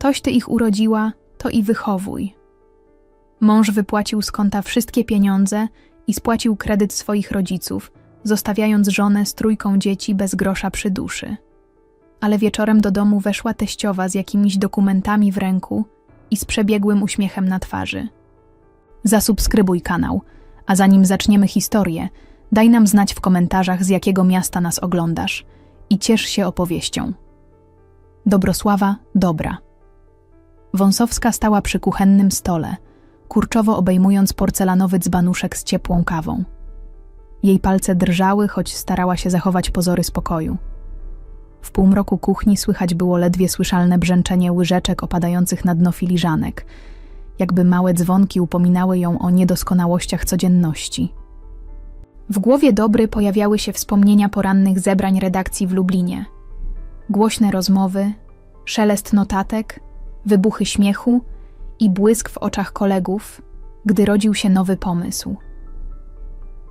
Toś ty ich urodziła, to i wychowuj. Mąż wypłacił z konta wszystkie pieniądze i spłacił kredyt swoich rodziców, zostawiając żonę z trójką dzieci bez grosza przy duszy. Ale wieczorem do domu weszła teściowa z jakimiś dokumentami w ręku i z przebiegłym uśmiechem na twarzy. Zasubskrybuj kanał, a zanim zaczniemy historię, daj nam znać w komentarzach, z jakiego miasta nas oglądasz i ciesz się opowieścią. Dobrosława Dobra. Wąsowska stała przy kuchennym stole, kurczowo obejmując porcelanowy dzbanuszek z ciepłą kawą. Jej palce drżały, choć starała się zachować pozory spokoju. W półmroku kuchni słychać było ledwie słyszalne brzęczenie łyżeczek opadających na dno filiżanek, jakby małe dzwonki upominały ją o niedoskonałościach codzienności. W głowie Dobry pojawiały się wspomnienia porannych zebrań redakcji w Lublinie. Głośne rozmowy, szelest notatek, wybuchy śmiechu i błysk w oczach kolegów, gdy rodził się nowy pomysł.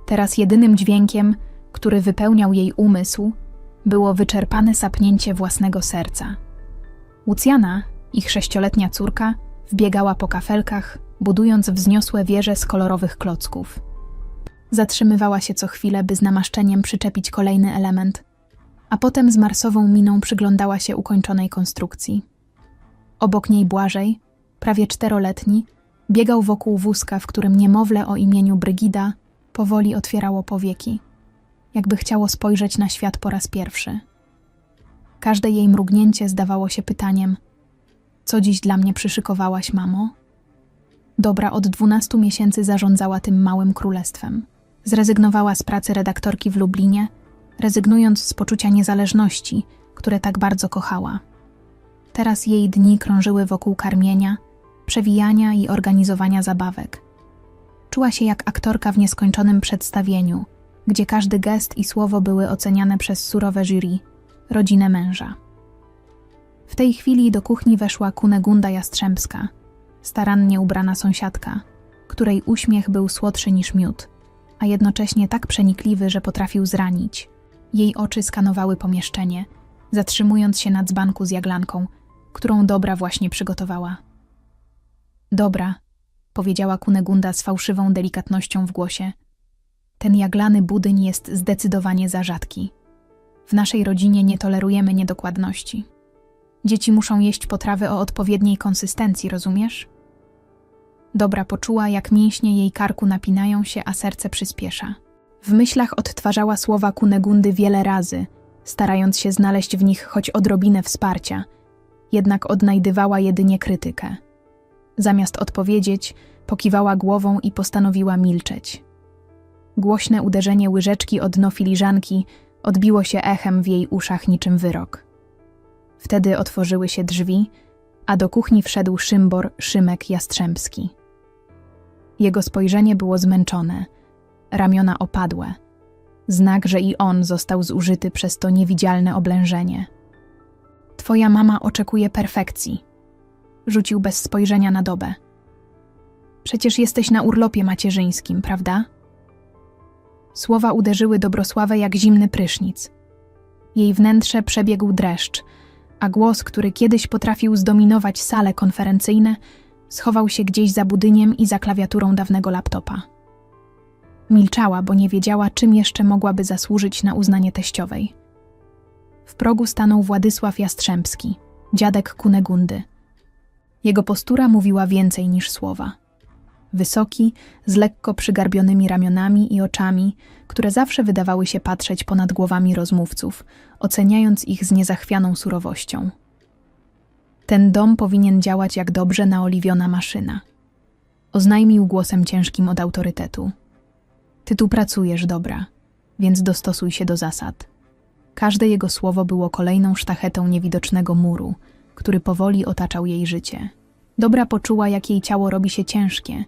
Teraz jedynym dźwiękiem, który wypełniał jej umysł, było wyczerpane sapnięcie własnego serca. Łucjana, ich sześcioletnia córka, wbiegała po kafelkach, budując wzniosłe wieże z kolorowych klocków. Zatrzymywała się co chwilę, by z namaszczeniem przyczepić kolejny element, a potem z marsową miną przyglądała się ukończonej konstrukcji. Obok niej Błażej, prawie czteroletni, biegał wokół wózka, w którym niemowlę o imieniu Brygida powoli otwierało powieki, jakby chciało spojrzeć na świat po raz pierwszy. Każde jej mrugnięcie zdawało się pytaniem: Co dziś dla mnie przyszykowałaś, mamo? Dobra od dwunastu miesięcy zarządzała tym małym królestwem. Zrezygnowała z pracy redaktorki w Lublinie, rezygnując z poczucia niezależności, które tak bardzo kochała. Teraz jej dni krążyły wokół karmienia, przewijania i organizowania zabawek. Czuła się jak aktorka w nieskończonym przedstawieniu, gdzie każdy gest i słowo były oceniane przez surowe jury, rodzinę męża. W tej chwili do kuchni weszła Kunegunda Jastrzębska, starannie ubrana sąsiadka, której uśmiech był słodszy niż miód, a jednocześnie tak przenikliwy, że potrafił zranić. Jej oczy skanowały pomieszczenie, zatrzymując się na dzbanku z jaglanką, którą Dobra właśnie przygotowała. Dobra, powiedziała Kunegunda z fałszywą delikatnością w głosie. Ten jaglany budyń jest zdecydowanie za rzadki. W naszej rodzinie nie tolerujemy niedokładności. Dzieci muszą jeść potrawy o odpowiedniej konsystencji, rozumiesz? Dobra poczuła, jak mięśnie jej karku napinają się, a serce przyspiesza. W myślach odtwarzała słowa Kunegundy wiele razy, starając się znaleźć w nich choć odrobinę wsparcia, jednak odnajdywała jedynie krytykę. Zamiast odpowiedzieć, pokiwała głową i postanowiła milczeć. Głośne uderzenie łyżeczki o dno filiżanki odbiło się echem w jej uszach niczym wyrok. Wtedy otworzyły się drzwi, a do kuchni wszedł szymbor Szymek Jastrzębski. Jego spojrzenie było zmęczone, ramiona opadłe, znak, że i on został zużyty przez to niewidzialne oblężenie. Twoja mama oczekuje perfekcji, rzucił bez spojrzenia na dobę. Przecież jesteś na urlopie macierzyńskim, prawda? Słowa uderzyły Dobrosławę jak zimny prysznic. Jej wnętrze przebiegł dreszcz, a głos, który kiedyś potrafił zdominować sale konferencyjne, schował się gdzieś za budyniem i za klawiaturą dawnego laptopa. Milczała, bo nie wiedziała, czym jeszcze mogłaby zasłużyć na uznanie teściowej. W progu stanął Władysław Jastrzębski, dziadek Kunegundy. Jego postura mówiła więcej niż słowa. Wysoki, z lekko przygarbionymi ramionami i oczami, które zawsze wydawały się patrzeć ponad głowami rozmówców, oceniając ich z niezachwianą surowością. Ten dom powinien działać jak dobrze naoliwiona maszyna. Oznajmił głosem ciężkim od autorytetu. Ty tu pracujesz, dobra, więc dostosuj się do zasad. Każde jego słowo było kolejną sztachetą niewidocznego muru, który powoli otaczał jej życie. Dobra poczuła, jak jej ciało robi się ciężkie,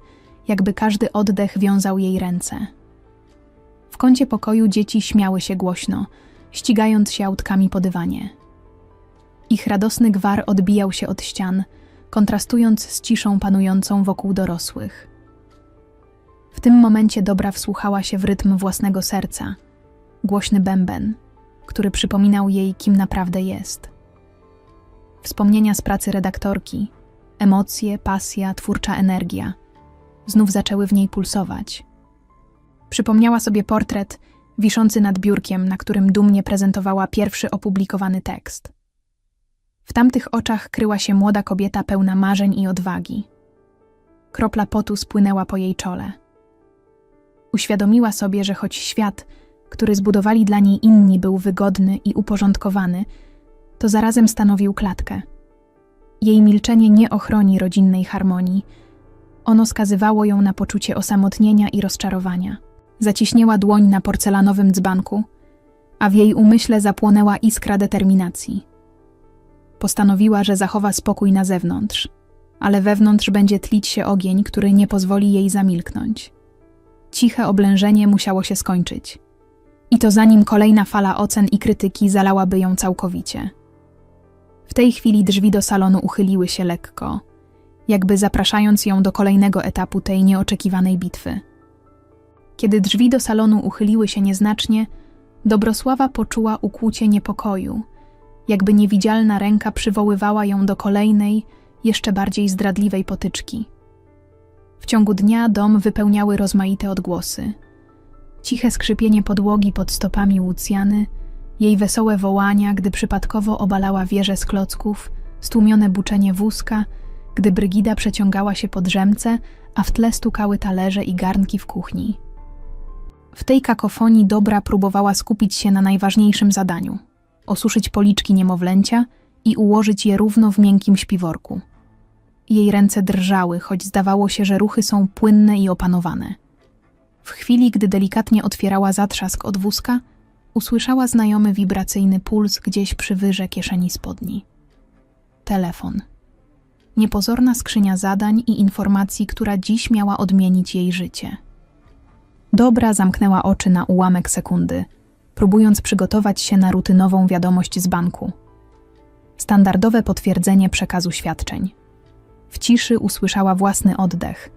jakby każdy oddech wiązał jej ręce. W kącie pokoju dzieci śmiały się głośno, ścigając się autkami po dywanie. Ich radosny gwar odbijał się od ścian, kontrastując z ciszą panującą wokół dorosłych. W tym momencie Dobra wsłuchała się w rytm własnego serca, głośny bęben, który przypominał jej, kim naprawdę jest. Wspomnienia z pracy redaktorki, emocje, pasja, twórcza energia znów zaczęły w niej pulsować. Przypomniała sobie portret wiszący nad biurkiem, na którym dumnie prezentowała pierwszy opublikowany tekst. W tamtych oczach kryła się młoda kobieta pełna marzeń i odwagi. Kropla potu spłynęła po jej czole. Uświadomiła sobie, że choć świat, który zbudowali dla niej inni, był wygodny i uporządkowany, to zarazem stanowił klatkę. Jej milczenie nie ochroni rodzinnej harmonii. Ono skazywało ją na poczucie osamotnienia i rozczarowania. Zaciśnięła dłoń na porcelanowym dzbanku, a w jej umyśle zapłonęła iskra determinacji. Postanowiła, że zachowa spokój na zewnątrz, ale wewnątrz będzie tlić się ogień, który nie pozwoli jej zamilknąć. Ciche oblężenie musiało się skończyć. I to zanim kolejna fala ocen i krytyki zalałaby ją całkowicie. W tej chwili drzwi do salonu uchyliły się lekko, jakby zapraszając ją do kolejnego etapu tej nieoczekiwanej bitwy. Kiedy drzwi do salonu uchyliły się nieznacznie, Dobrosława poczuła ukłucie niepokoju, jakby niewidzialna ręka przywoływała ją do kolejnej, jeszcze bardziej zdradliwej potyczki. W ciągu dnia dom wypełniały rozmaite odgłosy. Ciche skrzypienie podłogi pod stopami Łucjany, jej wesołe wołania, gdy przypadkowo obalała wieżę z klocków, stłumione buczenie wózka, gdy Brygida przeciągała się po drzemce, a w tle stukały talerze i garnki w kuchni. W tej kakofonii Dobra próbowała skupić się na najważniejszym zadaniu osuszyć policzki niemowlęcia i ułożyć je równo w miękkim śpiworku. Jej ręce drżały, choć zdawało się, że ruchy są płynne i opanowane. W chwili, gdy delikatnie otwierała zatrzask od wózka, usłyszała znajomy wibracyjny puls gdzieś przy wyrze kieszeni spodni. Telefon. Niepozorna skrzynia zadań i informacji, która dziś miała odmienić jej życie. Dobra zamknęła oczy na ułamek sekundy, próbując przygotować się na rutynową wiadomość z banku. Standardowe potwierdzenie przekazu świadczeń. W ciszy usłyszała własny oddech,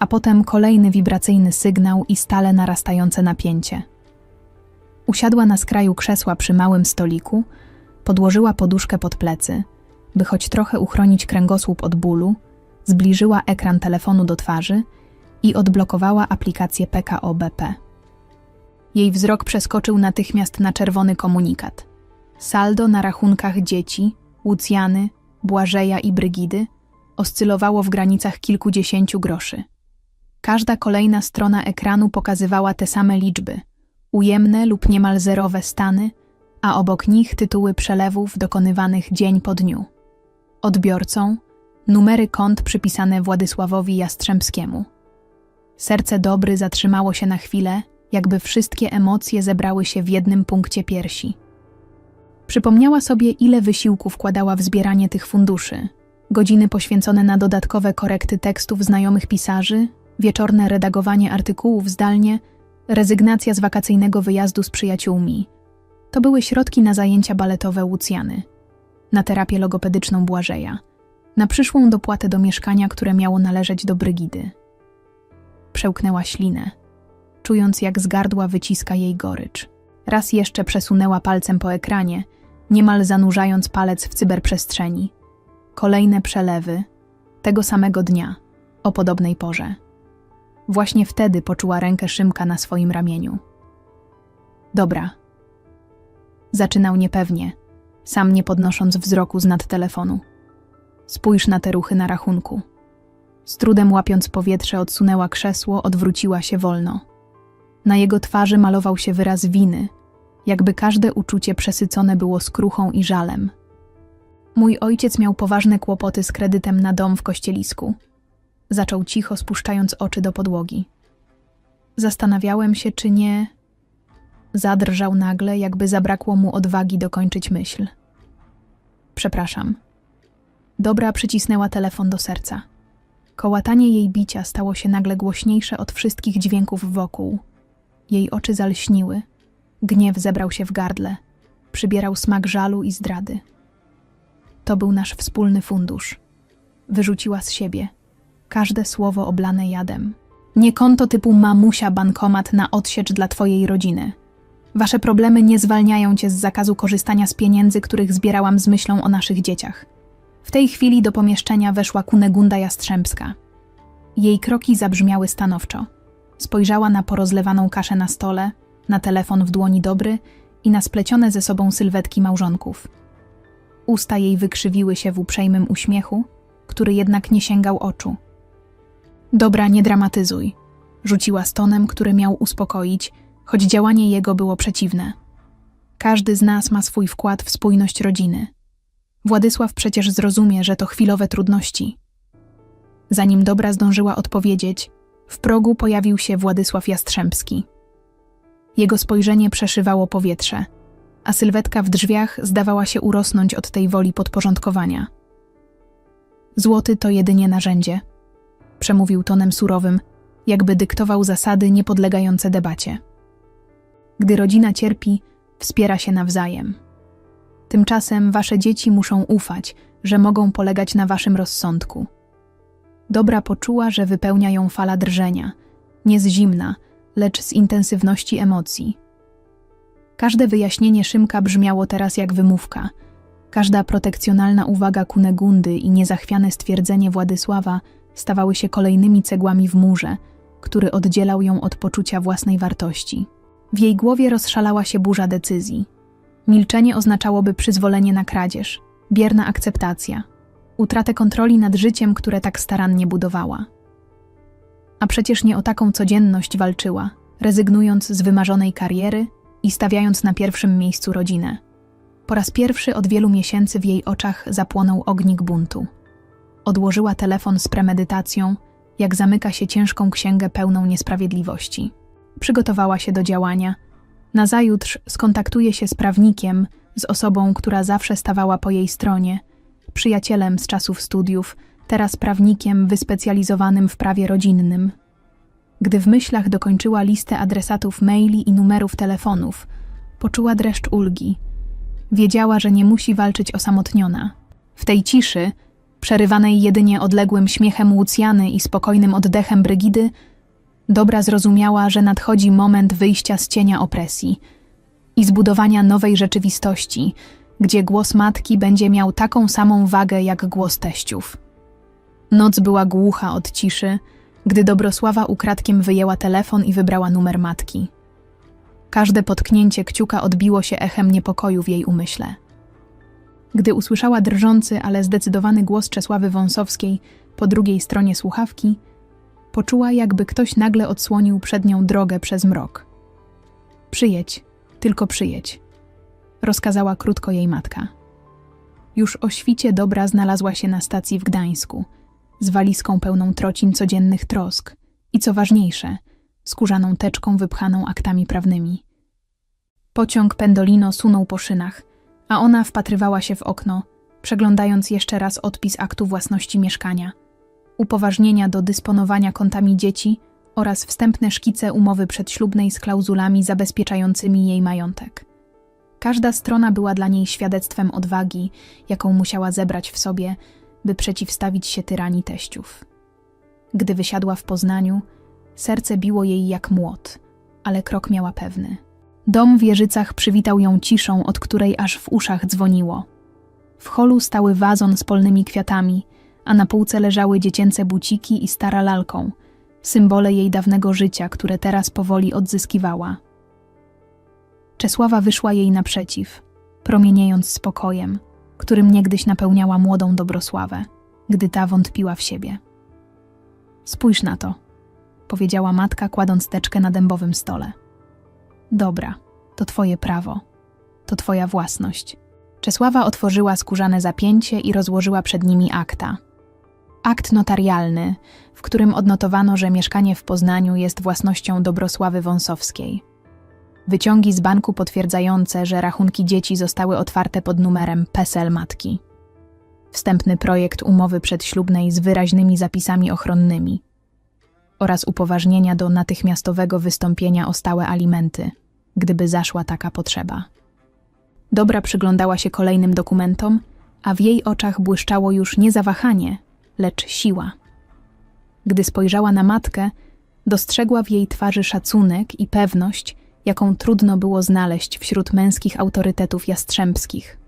a potem kolejny wibracyjny sygnał i stale narastające napięcie. Usiadła na skraju krzesła przy małym stoliku, podłożyła poduszkę pod plecy, by choć trochę uchronić kręgosłup od bólu, zbliżyła ekran telefonu do twarzy i odblokowała aplikację PKO BP. Jej wzrok przeskoczył natychmiast na czerwony komunikat. Saldo na rachunkach dzieci, Łucjany, Błażeja i Brygidy oscylowało w granicach kilkudziesięciu groszy. Każda kolejna strona ekranu pokazywała te same liczby, ujemne lub niemal zerowe stany, a obok nich tytuły przelewów dokonywanych dzień po dniu. Odbiorcą numery kont przypisane Władysławowi Jastrzębskiemu. Serce dobry zatrzymało się na chwilę, jakby wszystkie emocje zebrały się w jednym punkcie piersi. Przypomniała sobie, ile wysiłku wkładała w zbieranie tych funduszy. Godziny poświęcone na dodatkowe korekty tekstów znajomych pisarzy, wieczorne redagowanie artykułów zdalnie, rezygnacja z wakacyjnego wyjazdu z przyjaciółmi. To były środki na zajęcia baletowe Łucjany, na terapię logopedyczną Błażeja, na przyszłą dopłatę do mieszkania, które miało należeć do Brygidy. Przełknęła ślinę czując jak z gardła wyciska jej gorycz. Raz jeszcze przesunęła palcem po ekranie, niemal zanurzając palec w cyberprzestrzeni. Kolejne przelewy, tego samego dnia, o podobnej porze. Właśnie wtedy poczuła rękę Szymka na swoim ramieniu. Dobra. Zaczynał niepewnie, sam nie podnosząc wzroku z nad telefonu. Spójrz na te ruchy na rachunku. Z trudem łapiąc powietrze, odsunęła krzesło, odwróciła się wolno. Na jego twarzy malował się wyraz winy, jakby każde uczucie przesycone było skruchą i żalem. Mój ojciec miał poważne kłopoty z kredytem na dom w kościelisku. Zaczął cicho, spuszczając oczy do podłogi. Zastanawiałem się, czy nie. Zadrżał nagle, jakby zabrakło mu odwagi dokończyć myśl. Przepraszam. Dobra przycisnęła telefon do serca. Kołatanie jej bicia stało się nagle głośniejsze od wszystkich dźwięków wokół. Jej oczy zalśniły, gniew zebrał się w gardle, przybierał smak żalu i zdrady. To był nasz wspólny fundusz. Wyrzuciła z siebie, każde słowo oblane jadem. Nie konto typu mamusia bankomat na odsiecz dla twojej rodziny. Wasze problemy nie zwalniają cię z zakazu korzystania z pieniędzy, których zbierałam z myślą o naszych dzieciach. W tej chwili do pomieszczenia weszła Kunegunda Jastrzębska. Jej kroki zabrzmiały stanowczo. Spojrzała na porozlewaną kaszę na stole, na telefon w dłoni dobry i na splecione ze sobą sylwetki małżonków. Usta jej wykrzywiły się w uprzejmym uśmiechu, który jednak nie sięgał oczu. Dobra, nie dramatyzuj, rzuciła z tonem, który miał uspokoić, choć działanie jego było przeciwne. Każdy z nas ma swój wkład w spójność rodziny. Władysław przecież zrozumie, że to chwilowe trudności. Zanim Dobra zdążyła odpowiedzieć, w progu pojawił się Władysław Jastrzębski. Jego spojrzenie przeszywało powietrze, a sylwetka w drzwiach zdawała się urosnąć od tej woli podporządkowania. Złoty to jedynie narzędzie, przemówił tonem surowym, jakby dyktował zasady niepodlegające debacie. Gdy rodzina cierpi, wspiera się nawzajem. Tymczasem wasze dzieci muszą ufać, że mogą polegać na waszym rozsądku. Dobra poczuła, że wypełnia ją fala drżenia, nie z zimna, lecz z intensywności emocji. Każde wyjaśnienie Szymka brzmiało teraz jak wymówka. Każda protekcjonalna uwaga Kunegundy i niezachwiane stwierdzenie Władysława stawały się kolejnymi cegłami w murze, który oddzielał ją od poczucia własnej wartości. W jej głowie rozszalała się burza decyzji. Milczenie oznaczałoby przyzwolenie na kradzież, bierna akceptacja, utratę kontroli nad życiem, które tak starannie budowała. A przecież nie o taką codzienność walczyła, rezygnując z wymarzonej kariery i stawiając na pierwszym miejscu rodzinę. Po raz pierwszy od wielu miesięcy w jej oczach zapłonął ognik buntu. Odłożyła telefon z premedytacją, jak zamyka się ciężką księgę pełną niesprawiedliwości. Przygotowała się do działania. Nazajutrz skontaktuje się z prawnikiem, z osobą, która zawsze stawała po jej stronie, przyjacielem z czasów studiów, teraz prawnikiem wyspecjalizowanym w prawie rodzinnym. Gdy w myślach dokończyła listę adresatów maili i numerów telefonów, poczuła dreszcz ulgi. Wiedziała, że nie musi walczyć osamotniona. W tej ciszy, przerywanej jedynie odległym śmiechem Łucjany i spokojnym oddechem Brygidy, Dobra zrozumiała, że nadchodzi moment wyjścia z cienia opresji i zbudowania nowej rzeczywistości, gdzie głos matki będzie miał taką samą wagę jak głos teściów. Noc była głucha od ciszy, gdy Dobrosława ukradkiem wyjęła telefon i wybrała numer matki. Każde potknięcie kciuka odbiło się echem niepokoju w jej umyśle. Gdy usłyszała drżący, ale zdecydowany głos Czesławy Wąsowskiej po drugiej stronie słuchawki, poczuła, jakby ktoś nagle odsłonił przed nią drogę przez mrok. Przyjedź, tylko przyjedź, rozkazała krótko jej matka. Już o świcie dobra znalazła się na stacji w Gdańsku, z walizką pełną trocin codziennych trosk i co ważniejsze, skórzaną teczką wypchaną aktami prawnymi. Pociąg Pendolino sunął po szynach, a ona wpatrywała się w okno, przeglądając jeszcze raz odpis aktu własności mieszkania, upoważnienia do dysponowania kontami dzieci oraz wstępne szkice umowy przedślubnej z klauzulami zabezpieczającymi jej majątek. Każda strona była dla niej świadectwem odwagi, jaką musiała zebrać w sobie, by przeciwstawić się tyranii teściów. Gdy wysiadła w Poznaniu, serce biło jej jak młot, ale krok miała pewny. Dom w Jeżycach przywitał ją ciszą, od której aż w uszach dzwoniło. W holu stały wazon z polnymi kwiatami, a na półce leżały dziecięce buciki i stara lalką, symbole jej dawnego życia, które teraz powoli odzyskiwała. Czesława wyszła jej naprzeciw, promieniejąc spokojem, którym niegdyś napełniała młodą Dobrosławę, gdy ta wątpiła w siebie. Spójrz na to, powiedziała matka, kładąc teczkę na dębowym stole. Dobra, to twoje prawo, to twoja własność. Czesława otworzyła skórzane zapięcie i rozłożyła przed nimi akta. Akt notarialny, w którym odnotowano, że mieszkanie w Poznaniu jest własnością Dobrosławy Wąsowskiej. Wyciągi z banku potwierdzające, że rachunki dzieci zostały otwarte pod numerem PESEL matki. Wstępny projekt umowy przedślubnej z wyraźnymi zapisami ochronnymi oraz upoważnienia do natychmiastowego wystąpienia o stałe alimenty, gdyby zaszła taka potrzeba. Dobra przyglądała się kolejnym dokumentom, a w jej oczach błyszczało już nie zawahanie, lecz siła. Gdy spojrzała na matkę, dostrzegła w jej twarzy szacunek i pewność, jaką trudno było znaleźć wśród męskich autorytetów jastrzębskich.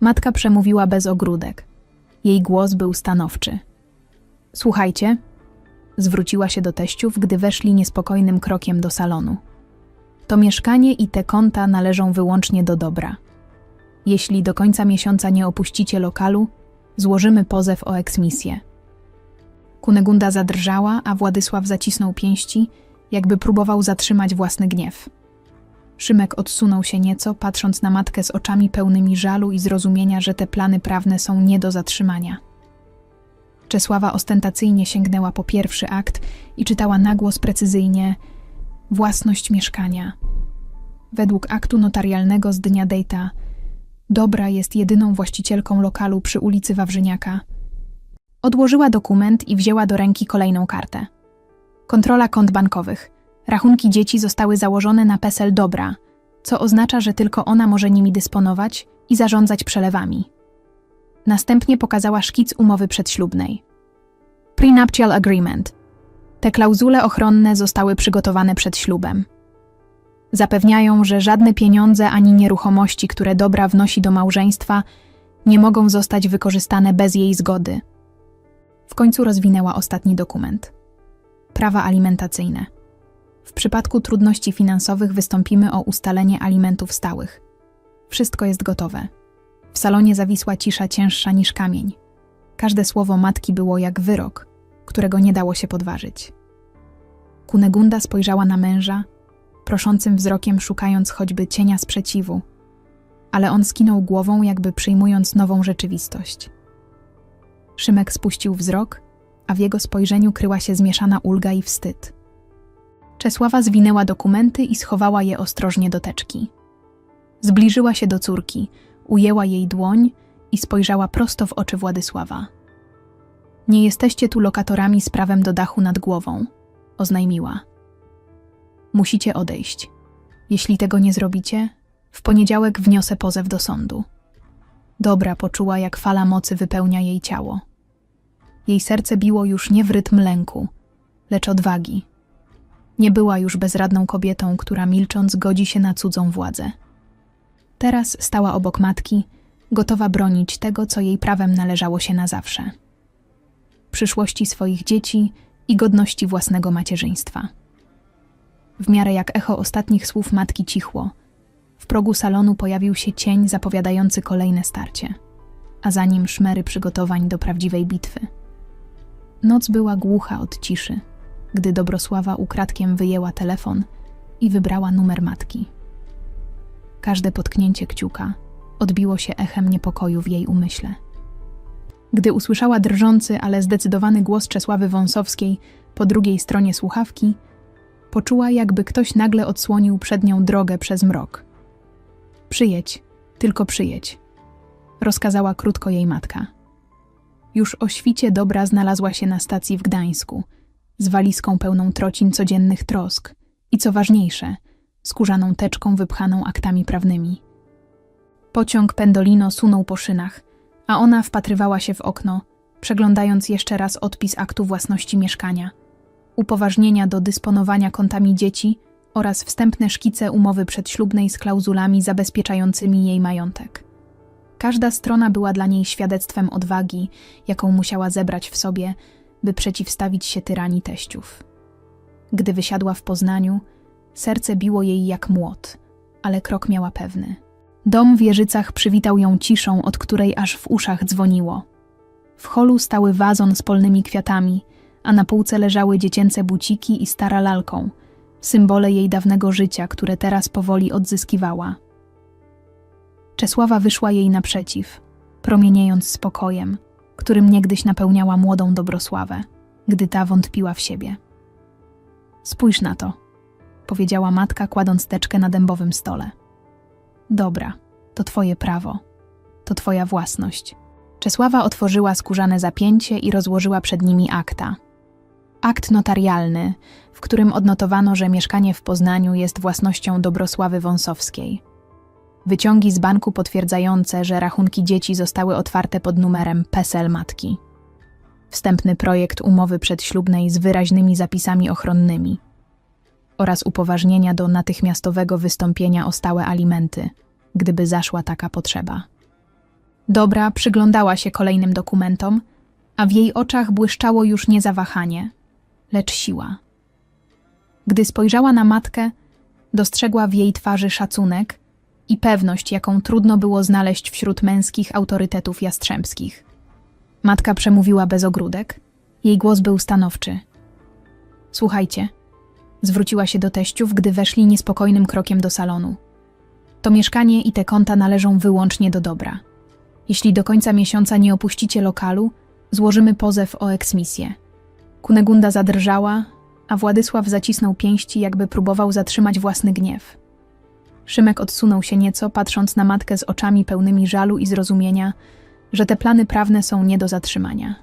Matka przemówiła bez ogródek. Jej głos był stanowczy. Słuchajcie, zwróciła się do teściów, gdy weszli niespokojnym krokiem do salonu. To mieszkanie i te konta należą wyłącznie do dobra. Jeśli do końca miesiąca nie opuścicie lokalu, złożymy pozew o eksmisję. Kunegunda zadrżała, a Władysław zacisnął pięści, jakby próbował zatrzymać własny gniew. Szymek odsunął się nieco, patrząc na matkę z oczami pełnymi żalu i zrozumienia, że te plany prawne są nie do zatrzymania. Czesława ostentacyjnie sięgnęła po pierwszy akt i czytała nagłos precyzyjnie własność mieszkania. Według aktu notarialnego z dnia dejta Dobra jest jedyną właścicielką lokalu przy ulicy Wawrzyniaka. Odłożyła dokument i wzięła do ręki kolejną kartę. Kontrola kont bankowych. Rachunki dzieci zostały założone na PESEL Dobra, co oznacza, że tylko ona może nimi dysponować i zarządzać przelewami. Następnie pokazała szkic umowy przedślubnej. Prenuptial Agreement. Te klauzule ochronne zostały przygotowane przed ślubem. Zapewniają, że żadne pieniądze ani nieruchomości, które dobra wnosi do małżeństwa, nie mogą zostać wykorzystane bez jej zgody. W końcu rozwinęła ostatni dokument. Prawa alimentacyjne. W przypadku trudności finansowych wystąpimy o ustalenie alimentów stałych. Wszystko jest gotowe. W salonie zawisła cisza cięższa niż kamień. Każde słowo matki było jak wyrok, którego nie dało się podważyć. Kunegunda spojrzała na męża, proszącym wzrokiem szukając choćby cienia sprzeciwu, ale on skinął głową, jakby przyjmując nową rzeczywistość. Szymek spuścił wzrok, a w jego spojrzeniu kryła się zmieszana ulga i wstyd. Czesława zwinęła dokumenty i schowała je ostrożnie do teczki. Zbliżyła się do córki, ujęła jej dłoń i spojrzała prosto w oczy Władysława. Nie jesteście tu lokatorami z prawem do dachu nad głową, oznajmiła. Musicie odejść. Jeśli tego nie zrobicie, w poniedziałek wniosę pozew do sądu. Dobra poczuła, jak fala mocy wypełnia jej ciało. Jej serce biło już nie w rytm lęku, lecz odwagi. Nie była już bezradną kobietą, która milcząc godzi się na cudzą władzę. Teraz stała obok matki, gotowa bronić tego, co jej prawem należało się na zawsze przyszłości swoich dzieci i godności własnego macierzyństwa. W miarę jak echo ostatnich słów matki cichło, w progu salonu pojawił się cień zapowiadający kolejne starcie, a za nim szmery przygotowań do prawdziwej bitwy. Noc była głucha od ciszy, gdy Dobrosława ukradkiem wyjęła telefon i wybrała numer matki. Każde potknięcie kciuka odbiło się echem niepokoju w jej umyśle. Gdy usłyszała drżący, ale zdecydowany głos Czesławy Wąsowskiej po drugiej stronie słuchawki, poczuła, jakby ktoś nagle odsłonił przed nią drogę przez mrok. Przyjedź, tylko przyjedź, rozkazała krótko jej matka. Już o świcie dobra znalazła się na stacji w Gdańsku, z walizką pełną trocin codziennych trosk i co ważniejsze, skórzaną teczką wypchaną aktami prawnymi. Pociąg Pendolino sunął po szynach – a ona wpatrywała się w okno, przeglądając jeszcze raz odpis aktu własności mieszkania, upoważnienia do dysponowania kontami dzieci oraz wstępne szkice umowy przedślubnej z klauzulami zabezpieczającymi jej majątek. Każda strona była dla niej świadectwem odwagi, jaką musiała zebrać w sobie, by przeciwstawić się tyranii teściów. Gdy wysiadła w Poznaniu, serce biło jej jak młot, ale krok miała pewny. Dom w Jeżycach przywitał ją ciszą, od której aż w uszach dzwoniło. W holu stały wazon z polnymi kwiatami, a na półce leżały dziecięce buciki i stara lalką, symbole jej dawnego życia, które teraz powoli odzyskiwała. Czesława wyszła jej naprzeciw, promieniejąc spokojem, którym niegdyś napełniała młodą Dobrosławę, gdy ta wątpiła w siebie. Spójrz na to, powiedziała matka, kładąc teczkę na dębowym stole. Dobra, to twoje prawo. To twoja własność. Czesława otworzyła skórzane zapięcie i rozłożyła przed nimi akta. Akt notarialny, w którym odnotowano, że mieszkanie w Poznaniu jest własnością Dobrosławy Wąsowskiej. Wyciągi z banku potwierdzające, że rachunki dzieci zostały otwarte pod numerem PESEL matki. Wstępny projekt umowy przedślubnej z wyraźnymi zapisami ochronnymi oraz upoważnienia do natychmiastowego wystąpienia o stałe alimenty, gdyby zaszła taka potrzeba. Dobra przyglądała się kolejnym dokumentom, a w jej oczach błyszczało już nie zawahanie, lecz siła. Gdy spojrzała na matkę, dostrzegła w jej twarzy szacunek i pewność, jaką trudno było znaleźć wśród męskich autorytetów jastrzębskich. Matka przemówiła bez ogródek. Jej głos był stanowczy. Słuchajcie, zwróciła się do teściów, gdy weszli niespokojnym krokiem do salonu. To mieszkanie i te konta należą wyłącznie do dobra. Jeśli do końca miesiąca nie opuścicie lokalu, złożymy pozew o eksmisję. Kunegunda zadrżała, a Władysław zacisnął pięści, jakby próbował zatrzymać własny gniew. Szymek odsunął się nieco, patrząc na matkę z oczami pełnymi żalu i zrozumienia, że te plany prawne są nie do zatrzymania.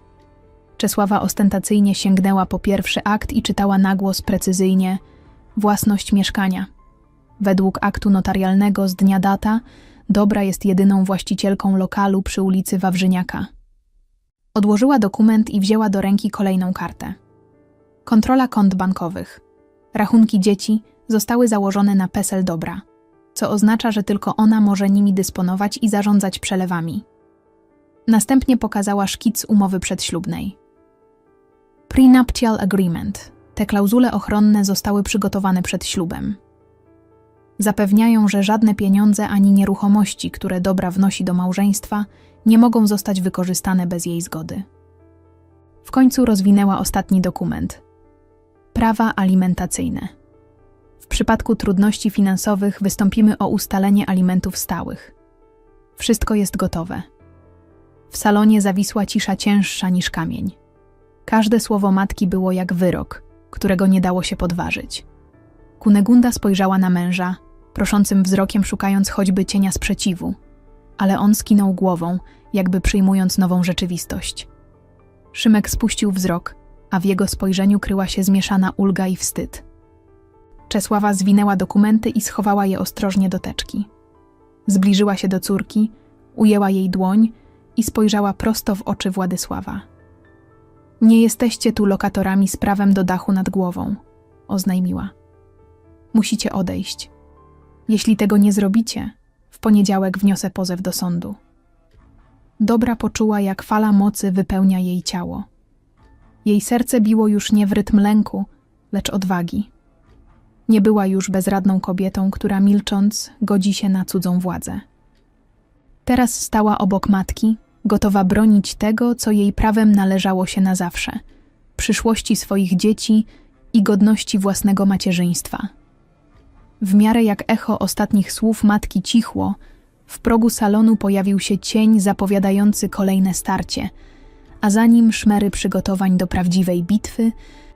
Czesława ostentacyjnie sięgnęła po pierwszy akt i czytała nagłos precyzyjnie własność mieszkania. Według aktu notarialnego z dnia data Dobra jest jedyną właścicielką lokalu przy ulicy Wawrzyniaka. Odłożyła dokument i wzięła do ręki kolejną kartę. Kontrola kont bankowych. Rachunki dzieci zostały założone na PESEL Dobra, co oznacza, że tylko ona może nimi dysponować i zarządzać przelewami. Następnie pokazała szkic umowy przedślubnej. Prenuptial Agreement. Te klauzule ochronne zostały przygotowane przed ślubem. Zapewniają, że żadne pieniądze ani nieruchomości, które dobra wnosi do małżeństwa, nie mogą zostać wykorzystane bez jej zgody. W końcu rozwinęła ostatni dokument. Prawa alimentacyjne. W przypadku trudności finansowych wystąpimy o ustalenie alimentów stałych. Wszystko jest gotowe. W salonie zawisła cisza cięższa niż kamień. Każde słowo matki było jak wyrok, którego nie dało się podważyć. Kunegunda spojrzała na męża, proszącym wzrokiem szukając choćby cienia sprzeciwu, ale on skinął głową, jakby przyjmując nową rzeczywistość. Szymek spuścił wzrok, a w jego spojrzeniu kryła się zmieszana ulga i wstyd. Czesława zwinęła dokumenty i schowała je ostrożnie do teczki. Zbliżyła się do córki, ujęła jej dłoń i spojrzała prosto w oczy Władysława. Nie jesteście tu lokatorami z prawem do dachu nad głową, oznajmiła. Musicie odejść. Jeśli tego nie zrobicie, w poniedziałek wniosę pozew do sądu. Dobra poczuła, jak fala mocy wypełnia jej ciało. Jej serce biło już nie w rytm lęku, lecz odwagi. Nie była już bezradną kobietą, która milcząc godzi się na cudzą władzę. Teraz stała obok matki, gotowa bronić tego, co jej prawem należało się na zawsze przyszłości swoich dzieci i godności własnego macierzyństwa. W miarę jak echo ostatnich słów matki cichło, w progu salonu pojawił się cień zapowiadający kolejne starcie, a za nim szmery przygotowań do prawdziwej bitwy,